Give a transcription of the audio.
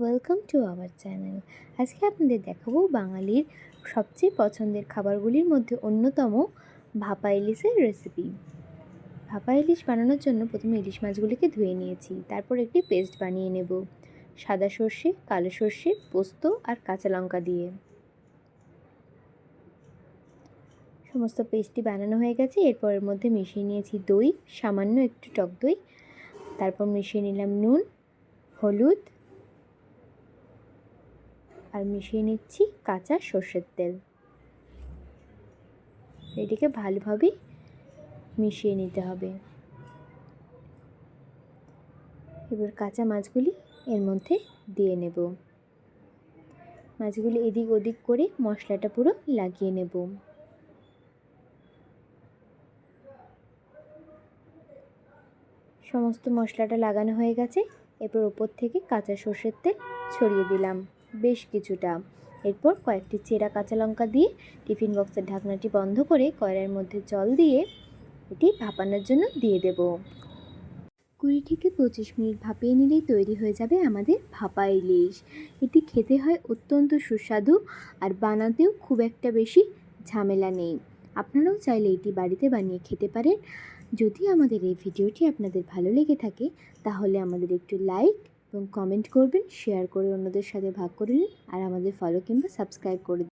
Welcome to our channel আজকে আপনাদের দেখাবো বাঙালির সবচেয়ে পছন্দের খাবারগুলির মধ্যে অন্যতম ভাপা ইলিশের রেসিপি ভাপা ইলিশ বানানোর জন্য প্রথমে ইলিশ মাছগুলিকে ধুয়ে নিয়েছি, তারপর একটি পেস্ট বানিয়ে নেব। সাদা সর্ষে, কালো সর্ষে, পোস্ত আর কাঁচা লঙ্কা দিয়ে। সমস্ত পেস্টটি বানানো হয়ে গেছে, এরপর এর মধ্যে মিশিয়ে নিয়েছি দই, সামান্য একটু টক দই, তারপর মিশিয়ে নিলাম নুন, হলুদ আর মিশিয়ে নিচ্ছি কাঁচা সর্ষের তেল। এটিকে ভালোভাবে মিশিয়ে নিতে হবে। এবার কাঁচা মাছগুলি এর মধ্যে দিয়ে নেব। মাছগুলি এদিক ওদিক করে মশলাটা পুরো লাগিয়ে নেব। সমস্ত মশলাটা লাগানো হয়ে গেছে। এরপর ওপর থেকে কাঁচা সর্ষের তেল ছড়িয়ে দিলাম। বেশ কিছুটা। এরপর কয়েকটি চেরা কাঁচা লঙ্কা দিয়ে টিফিন বক্সের ঢাকনাটি বন্ধ করে কয়লার মধ্যে জল দিয়ে এটি ভাপানোর জন্য দিয়ে দেব। কুড়ি থেকে পঁচিশ মিনিট ভাপিয়ে নিলেই তৈরি হয়ে যাবে আমাদের ভাপা ইলিশ। এটি খেতে হয় অত্যন্ত সুস্বাদু আর বানাতেও খুব একটা বেশি ঝামেলা নেই। আপনারাও চাইলে এটি বাড়িতে বানিয়ে খেতে পারেন। যদি আমাদের এই ভিডিওটি আপনাদের ভালো লেগে থাকে, তাহলে আমাদের একটু লাইক এবং কমেন্ট করবেন শেয়ার করে অন্যদের সাথে ভাগ করে নিন, আর আমাদের ফলো কিংবা সাবস্ক্রাইব করে